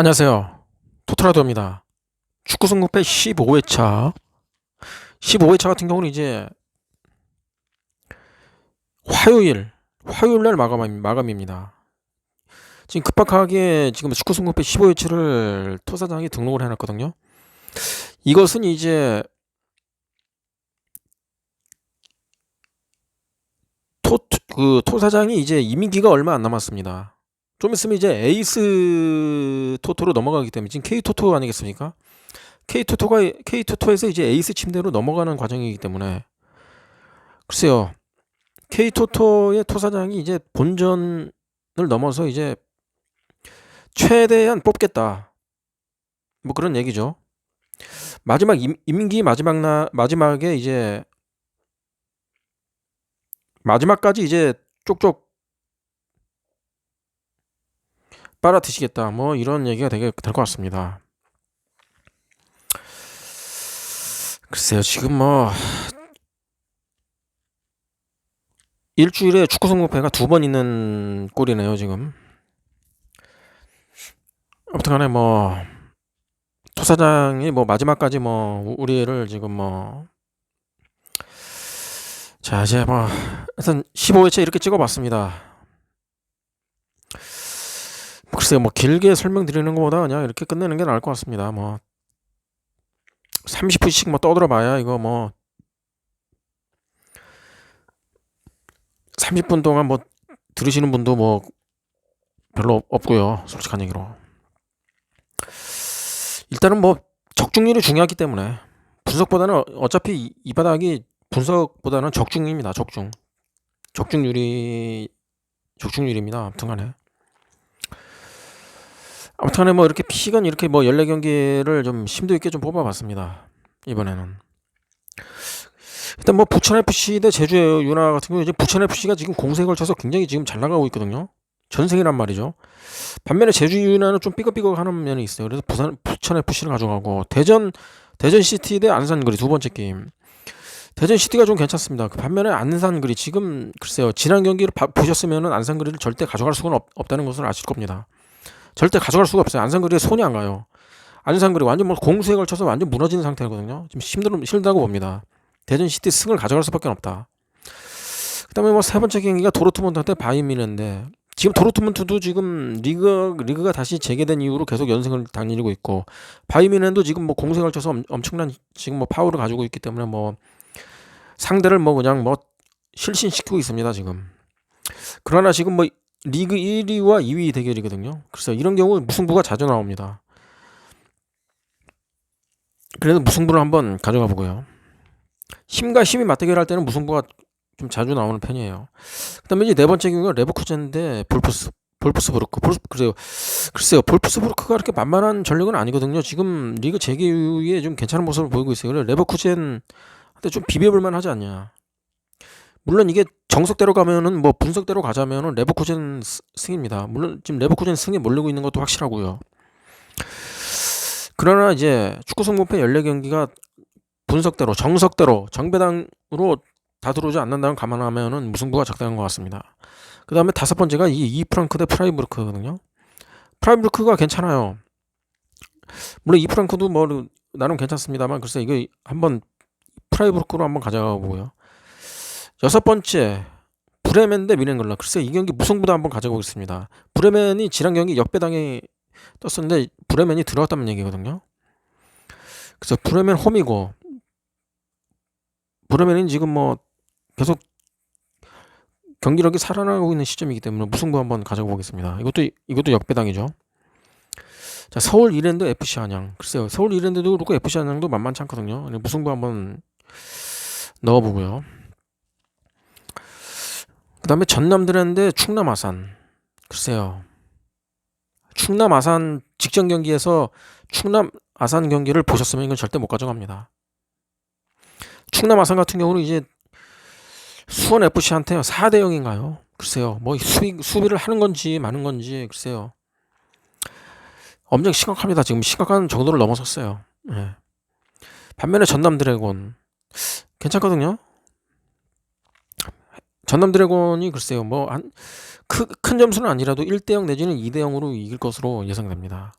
안녕하세요. 토트라도입니다. 축구 승부패 15회차. 15회차 같은 경우는 이제 화요일, 화요일 날 마감, 마감입니다. 지금 급박하게 지금 축구 승부패 15회차를 토사장에 등록을 해놨거든요. 이것은 이제 토, 그 토사장이 이제 임기가 얼마 안 남았습니다. 좀 있으면 이제 에이스 토토로 넘어가기 때문에 지금 K 토토 아니겠습니까? K 토토가 K 토토에서 이제 에이스 침대로 넘어가는 과정이기 때문에 글쎄요. K 토토의 토사장이 이제 본전을 넘어서 이제 최대한 뽑겠다. 뭐 그런 얘기죠. 마지막 임, 임기 마지막 나 마지막에 이제 마지막까지 이제 쪽쪽 빨아 드시겠다. 뭐 이런 얘기가 되게 될 것 같습니다. 글쎄요, 지금 뭐 일주일에 축구 성공패가 두 번 있는 꼴이네요, 지금. 아무튼 간에 뭐 토사장이 뭐 마지막까지 뭐 우리를 지금 뭐 자, 이제 뭐 하여튼 15회째 이렇게 찍어 봤습니다. 글쎄요, 뭐 길게 설명드리는 것보다 그냥 이렇게 끝내는 게 나을 것 같습니다. 뭐 30분씩 뭐 떠들어 봐야 이거 뭐 30분 동안 뭐 들으시는 분도 뭐 별로 없고요. 솔직한 얘기로. 일단은 뭐 적중률이 중요하기 때문에 분석보다는 어차피 이, 이 바닥이 분석보다는 적중입니다. 적중. 적중률이 적중률입니다. 아무튼간에. 아무튼 간에 뭐 이렇게 피건 이렇게 뭐 14경기를 좀 심도 있게 좀 뽑아봤습니다. 이번에는. 일단 뭐 부천 FC 대 제주 유나 같은 경우 이제 부천 FC가 지금 공세에 걸쳐서 굉장히 지금 잘 나가고 있거든요. 전생이란 말이죠. 반면에 제주 유나는 좀 삐걱삐걱하는 면이 있어요. 그래서 부산 부천 FC를 가져가고 대전 대전 시티 대 안산거리 두 번째 게임. 대전 시티가 좀 괜찮습니다. 그 반면에 안산거리 지금 글쎄요 지난 경기를 봐- 보셨으면은 안산거리를 절대 가져갈 수가 없, 없다는 것을 아실 겁니다. 절대 가져갈 수가 없어요. 안산거리에 손이 안 가요. 안산거리 완전 뭐 공수에 걸쳐서 완전 무너지는 상태거든요. 지금 힘들 힘들다고 봅니다. 대전 시티 승을 가져갈 수밖에 없다. 그 다음에 뭐 세 번째 경기가 도르트문트한테 바이미는데 지금 도르트문트도 지금 리그 리그가 다시 재개된 이후로 계속 연승을 달리고 있고 바이미넨도 지금 뭐 공세에 걸쳐서 엄, 엄청난 지금 뭐 파워를 가지고 있기 때문에 뭐 상대를 뭐 그냥 뭐 실신시키고 있습니다 지금. 그러나 지금 뭐 리그 1위와 2위 대결이거든요. 그래서 이런 경우 무승부가 자주 나옵니다. 그래서 무승부를 한번 가져가 보고요. 힘과 힘이 맞대결할 때는 무승부가 좀 자주 나오는 편이에요. 그다음에 이제 네 번째 경우가 레버쿠젠인데 볼프스 볼프스부르크 볼프 그래요. 글쎄요. 볼프스부르크가 그렇게 만만한 전력은 아니거든요. 지금 리그 재개 이후에 좀 괜찮은 모습을 보이고 있어요. 그래 레버쿠젠 한테 좀 비벼볼 만 하지 않냐. 물론 이게 정석대로 가면은 뭐 분석대로 가자면은 레버쿠젠 스- 승입니다. 물론 지금 레버쿠젠 승에 몰리고 있는 것도 확실하고요. 그러나 이제 축구 승부패 14경기가 분석대로 정석대로 정배당으로 다 들어오지 않는다는 감안하면은 무승부가 적당한 것 같습니다. 그 다음에 다섯 번째가 이 이프랑크 대 프라이부르크거든요. 프라이부르크가 괜찮아요. 물론 이프랑크도 뭐 나름 괜찮습니다만 글쎄 이거 한번 프라이부르크로 한번 가져가 보고요. 여섯 번째 브레멘 대 미넨글라 글쎄 이 경기 무승부도 한번 가져보겠습니다. 브레멘이 지난 경기 역배당에 떴었는데 브레멘이 들어왔다는 얘기거든요. 그래서 브레멘 홈이고 브레멘은 지금 뭐 계속 경기력이 살아나고 있는 시점이기 때문에 무승부 한번 가져보겠습니다. 이것도 이것도 역배당이죠. 자 서울 이랜드 FC 안양 글쎄요 서울 이랜드도 그렇고 FC 안양도 만만치 않거든요. 무승부 한번 넣어보고요. 그 다음에 전남 드랜드 충남 아산. 글쎄요. 충남 아산 직전 경기에서 충남 아산 경기를 보셨으면 이건 절대 못 가져갑니다. 충남 아산 같은 경우는 이제 수원 FC한테 4대 0인가요? 글쎄요. 뭐 수비, 수비를 하는 건지 마는 건지 글쎄요. 엄청 심각합니다. 지금 심각한 정도를 넘어섰어요. 예. 반면에 전남 드래곤 괜찮거든요. 전남 드래곤이 글쎄요. 뭐한 큰 점수는 아니라도 1대 0 내지는 2대 0으로 이길 것으로 예상됩니다.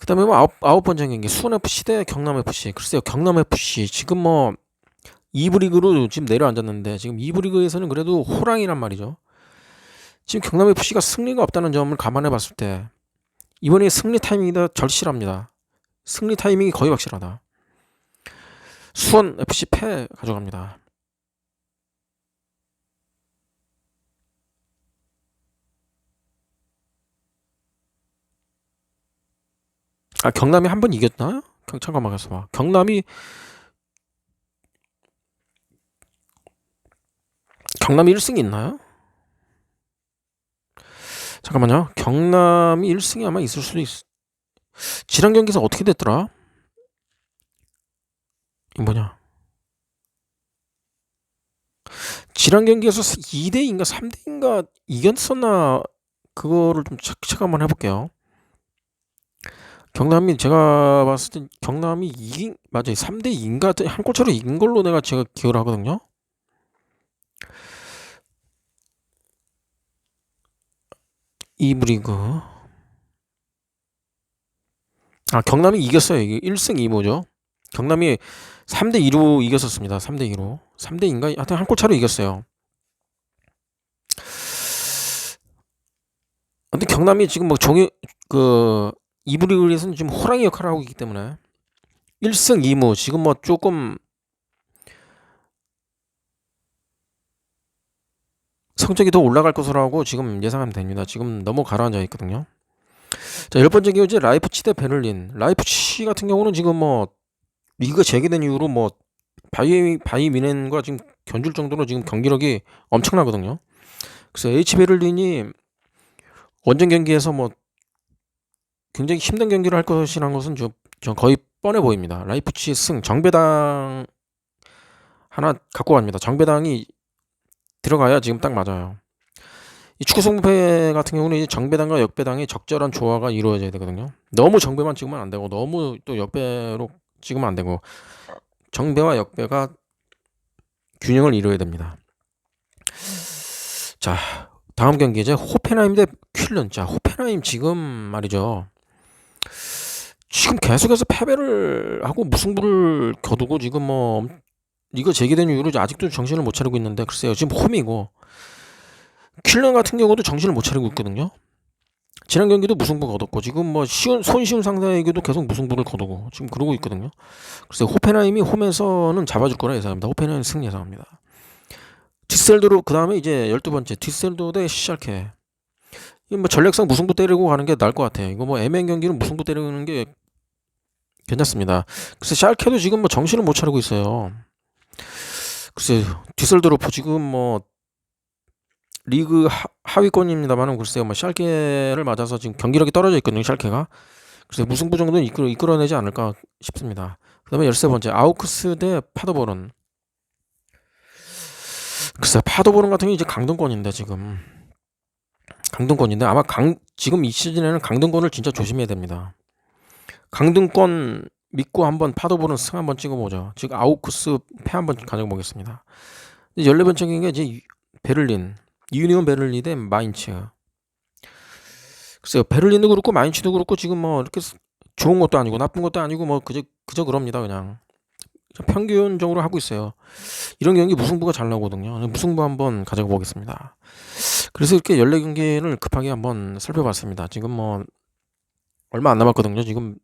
그 다음에 뭐 아홉 아홉 번째 경기 수원 FC 대 경남 FC. 글쎄요 경남 FC 지금 뭐 2부 리그로 지금 내려앉았는데 지금 2부 리그에서는 그래도 호랑이란 말이죠. 지금 경남 FC가 승리가 없다는 점을 감안해 봤을 때 이번에 승리 타이밍이 더 절실합니다. 승리 타이밍이 거의 확실하다. 수원 FC 패 가져갑니다. 아 경남이 한 번 이겼나? 경- 잠깐만 가서 봐. 경남이 경남이 1승이 있나요? 잠깐만요. 경남이 1승이 아마 있을 수도 있. 지난 경기에서 어떻게 됐더라? 이 뭐냐? 지난 경기에서 2대인가 3대인가 이겼었나 그거를 좀 체- 체크 한번 해볼게요. 경남이 제가 봤을 때 경남이 이긴 맞아요 3대 2인가 한 골차로 이긴 걸로 내가 제가 기억을 하거든요. 이부 리그 아 경남이 이겼어요. 이게 1승 2무죠. 경남이 3대 2로 이겼었습니다. 3대 2로 3대 2인가 하여튼 한 골 차로 이겼어요. 근데 경남이 지금 뭐 종이 그 이부 리그에서는 지금 호랑이 역할을 하고 있기 때문에 1승 2무 지금 뭐 조금 성적이 더 올라갈 것으로 지금 예상하면 됩니다. 지금 너무 가라앉아 있거든요. 자, 열 번째 경기 라이프치 대 베를린. 라이프치 같은 경우는 지금 뭐 리그가 재개된 이후로 뭐 바이 바이 미넨과 지금 견줄 정도로 지금 경기력이 엄청나거든요. 그래서 H 베를린이 원정 경기에서 뭐 굉장히 힘든 경기를 할 것이라는 것은 좀, 좀 거의 뻔해 보입니다. 라이프치 승 정배당 하나 갖고 갑니다. 정배당이 들어가야 지금 딱 맞아요. 이 축구 승부패 같은 경우는 정배당과 역배당의 적절한 조화가 이루어져야 되거든요. 너무 정배만 찍으면 안 되고 너무 또 역배로 찍으면 안 되고 정배와 역배가 균형을 이루어야 됩니다. 자, 다음 경기 이제 호펜하임 대 퀼른. 자, 호펜하임 지금 말이죠. 지금 계속해서 패배를 하고 무승부를 거두고 지금 뭐 이거 재개된 이후로 아직도 정신을 못 차리고 있는데 글쎄요 지금 홈이고 킬런 같은 경우도 정신을 못 차리고 있거든요. 지난 경기도 무승부 거뒀고 지금 뭐 쉬운 손쉬운 상대에게도 계속 무승부를 거두고 지금 그러고 있거든요. 글쎄 호펜하임이 홈에서는 잡아줄 거라 예상합니다. 호펜하임 승리 예상합니다. 디셀도로 그 다음에 이제 열두 번째 디셀도 대 시샬케. 이뭐 전략상 무승부 때리고 가는 게 나을 것 같아요. 이거 뭐 애매한 경기는 무승부 때리는 게 괜찮습니다. 글쎄 샬케도 지금 뭐 정신을 못 차리고 있어요. 글쎄 디셀도르프 지금 뭐 리그 하, 위권입니다만은 글쎄요 뭐 샬케를 맞아서 지금 경기력이 떨어져 있거든요 샬케가. 글쎄 무승부 정도는 이끌어, 이끌어내지 않을까 싶습니다. 그다음에 열세 번째 아우크스 대 파더보른 글쎄 파더보른 같은 경우 이제 강등권인데 지금. 강등권인데 아마 강 지금 이 시즌에는 강등권을 진짜 조심해야 됩니다 강등권 믿고 한번 파도 보는 승 한번 찍어보죠. 지금 아우크스 패 한번 가져보겠습니다. 14번째 경기가 이제 베를린, 유니온 베를린 대 마인츠. 글쎄요, 베를린도 그렇고 마인츠도 그렇고 지금 뭐 이렇게 좋은 것도 아니고 나쁜 것도 아니고 뭐 그저 그저 그럽니다 그냥 평균적으로 하고 있어요. 이런 경기 무승부가 잘 나오거든요. 무승부 한번 가져가 보겠습니다. 그래서 이렇게 14경기를 급하게 한번 살펴봤습니다. 지금 뭐 얼마 안 남았거든요. 지금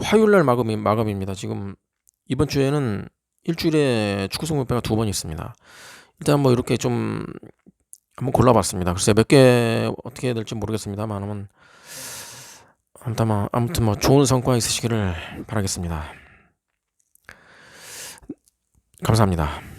화요일 날 마감이, 마감입니다. 지금 이번 주에는 일주일에 축구 승부패가 두 번 있습니다. 일단 뭐 이렇게 좀 한번 골라봤습니다. 글쎄 몇 개 어떻게 해야 될지 모르겠습니다만 아무튼 뭐, 아무튼 뭐 좋은 성과 있으시기를 바라겠습니다. 감사합니다.